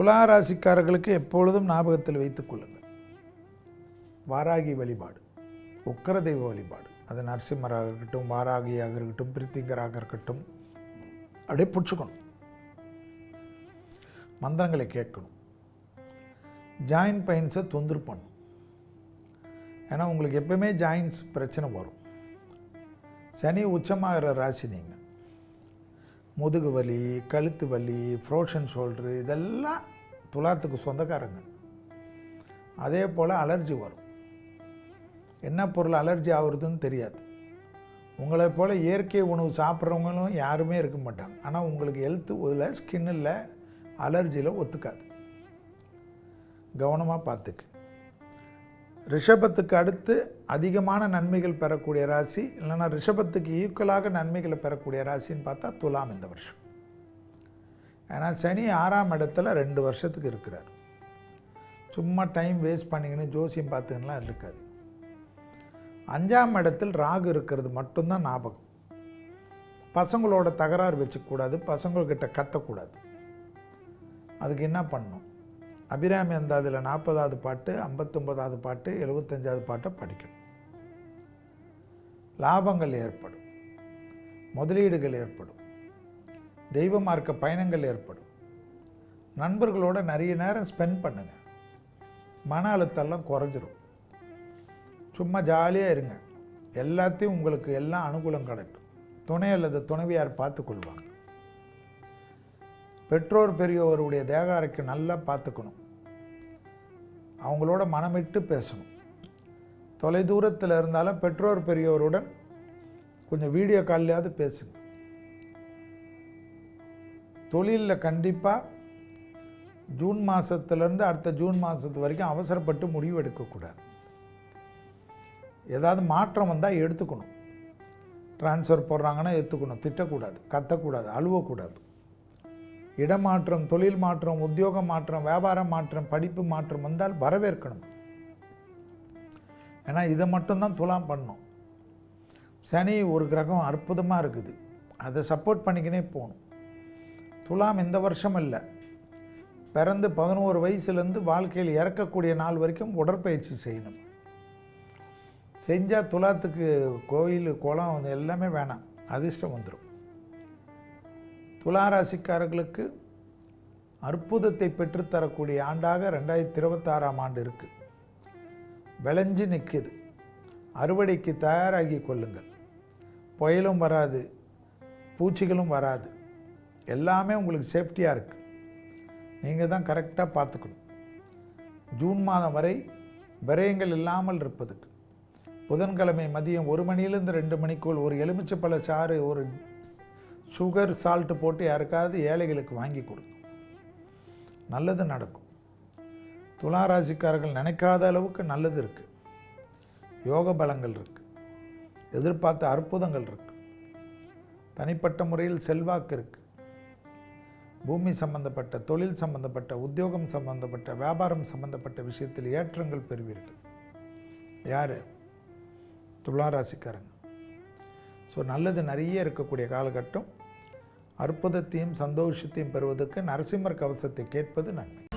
துளாராசிக்காரர்களுக்கு எப்பொழுதும் ஞாபகத்தில் வைத்துக் கொள்ளுங்கள். வாராகி வழிபாடு உக்கர தெய்வ வழிபாடு. அது நரசிம்மராக இருக்கட்டும் வாராகியாக இருக்கட்டும் பிரித்திங்கராக இருக்கட்டும் அப்படியே பிடிச்சிக்கணும். மந்திரங்களை கேட்கணும். ஜாயின் பெயின்ஸை தொந்தரவு பண்ணும் ஏன்னா உங்களுக்கு எப்பவுமே ஜாயின்ஸ் பிரச்சனை வரும். சனி உச்சமாகிற ராசி நீங்கள் முதுகு வலி கழுத்து வலி ஃப்ரோஷன் ஷோல்டரு இதெல்லாம் துலாத்துக்கு சொந்தக்காரங்க. அதே போல் அலர்ஜி வரும். என்ன பொருள் அலர்ஜி ஆகுறதுன்னு தெரியாது. உங்களை போல் இயற்கை உணவு சாப்பிட்றவங்களும் யாருமே இருக்க மாட்டாங்க. ஆனால் உங்களுக்கு ஹெல்த்து இதில் ஸ்கின்னில் அலர்ஜியில் ஒத்துக்காது. கவனமாக பார்த்துக்கு. ரிஷபத்துக்கு அடுத்து அதிகமான நன்மைகள் பெறக்கூடிய ராசி இல்லைன்னா ரிஷபத்துக்கு ஈக்குவலாக நன்மைகளை பெறக்கூடிய ராசின்னு பார்த்தா துலாம் இந்த வருஷம். ஏன்னா சனி ஆறாம் இடத்துல ரெண்டு வருஷத்துக்கு இருக்கிறார். சும்மா டைம் வேஸ்ட் பண்ணிக்கின்னு ஜோசியம் பார்த்துக்கலாம் இருக்காது. அஞ்சாம் இடத்தில் ராகு இருக்கிறது மட்டும்தான் ஞாபகம். பசங்களோட தகராறு வச்சுக்கூடாது பசங்கள்கிட்ட கத்தக்கூடாது. அதுக்கு என்ன பண்ணணும்? அபிராமி அந்த அதில் நாற்பதாவது பாட்டு ஐம்பத்தொம்பதாவது பாட்டு எழுபத்தஞ்சாவது பாட்டை படிக்கணும். லாபங்கள் ஏற்படும். முதலீடுகள் ஏற்படும். தெய்வ மார்க்க பயணங்கள் ஏற்படும். நண்பர்களோட நிறைய நேரம் ஸ்பெண்ட் பண்ணுங்க. மன அழுத்தம்லாம் குறைஞ்சிரும். சும்மா ஜாலியாக இருங்க. எல்லாத்தையும் உங்களுக்கு எல்லாம் அனுகூலம் கிடைக்கும். துணை அல்லது துணைவியார் பார்த்து கொள்வாங்க பெற்றோர் பெரியவருடைய தேகாரைக்கு நல்லா பார்த்துக்கணும். அவங்களோட மனமிட்டு பேசணும். தொலை தூரத்தில் இருந்தாலும் பெற்றோர் பெரியவருடன் கொஞ்சம் வீடியோ கால்லையாவது பேசுங்க. தொழிலில் கண்டிப்பாக ஜூன் மாதத்துலேருந்து அடுத்த ஜூன் மாதத்து வரைக்கும் அவசரப்பட்டு முடிவு எடுக்கக்கூடாது. ஏதாவது மாற்றம் வந்தால் எடுத்துக்கணும். ட்ரான்ஸ்ஃபர் போடுறாங்கன்னா எடுத்துக்கணும் திட்டக்கூடாது. கத்தக்கூடாது. அழுவக்கூடாது. இடமாற்றம் தொழில் மாற்றம் உத்தியோக மாற்றம் வியாபார மாற்றம் படிப்பு மாற்றம் வந்தால் வரவேற்கணும். ஏன்னா இதை மட்டும்தான் துலாம் பண்ணும். சனி ஒரு கிரகம் அற்புதமாக இருக்குது. அதை சப்போர்ட் பண்ணிக்கினே போகணும். துலாம் இந்த வருஷம் இல்லை. பிறந்து பதினோரு வயசுலேருந்து வாழ்க்கையில் இறக்கக்கூடிய நாள் வரைக்கும் உடற்பயிற்சி செய்யணும். செஞ்சால் துலாத்துக்கு கோயில் குளம் எல்லாமே வேணாம். அதிர்ஷ்டம் வந்துடும் துளாராசிக்காரர்களுக்கு அற்புதத்தை பெற்றுத்தரக்கூடிய ஆண்டாக ரெண்டாயிரத்தி இருபத்தாறாம் ஆண்டு இருக்குது விளைஞ்சு நிற்கிது அறுவடைக்கு தயாராகி கொள்ளுங்கள். புயலும் வராது பூச்சிகளும் வராது. எல்லாமே உங்களுக்கு சேஃப்டியாக இருக்குது நீங்கள் தான் கரெக்டாக பார்த்துக்கணும். ஜூன் மாதம் வரை விரயங்கள் இல்லாமல் இருப்பதுக்கு. புதன்கிழமை மதியம் ஒரு மணிலேருந்து ரெண்டு மணிக்குள் ஒரு எலுமிச்சப்பழ சாறு ஒரு சுகர் சால்ட்டு போட்டு யாருக்காவது ஏழைகளுக்கு வாங்கி கொடுங்க நல்லது நடக்கும். துளாராசிக்காரர்கள் நினைக்காத அளவுக்கு நல்லது இருக்குது யோக பலங்கள் இருக்குது எதிர்பார்த்த அற்புதங்கள் இருக்குது தனிப்பட்ட முறையில் செல்வாக்கு இருக்குது பூமி சம்பந்தப்பட்ட தொழில் சம்பந்தப்பட்ட உத்தியோகம் சம்பந்தப்பட்ட வியாபாரம் சம்பந்தப்பட்ட விஷயத்தில் ஏற்றங்கள் பெறுவீர்கள். யார்? துளாராசிக்காரங்க ஸோ நல்லது நிறைய இருக்கக்கூடிய காலகட்டம். அற்புதத்தையும் சந்தோஷத்தையும் பெறுவதற்கு நரசிம்மர் கவசத்தை கேட்பது நன்மை.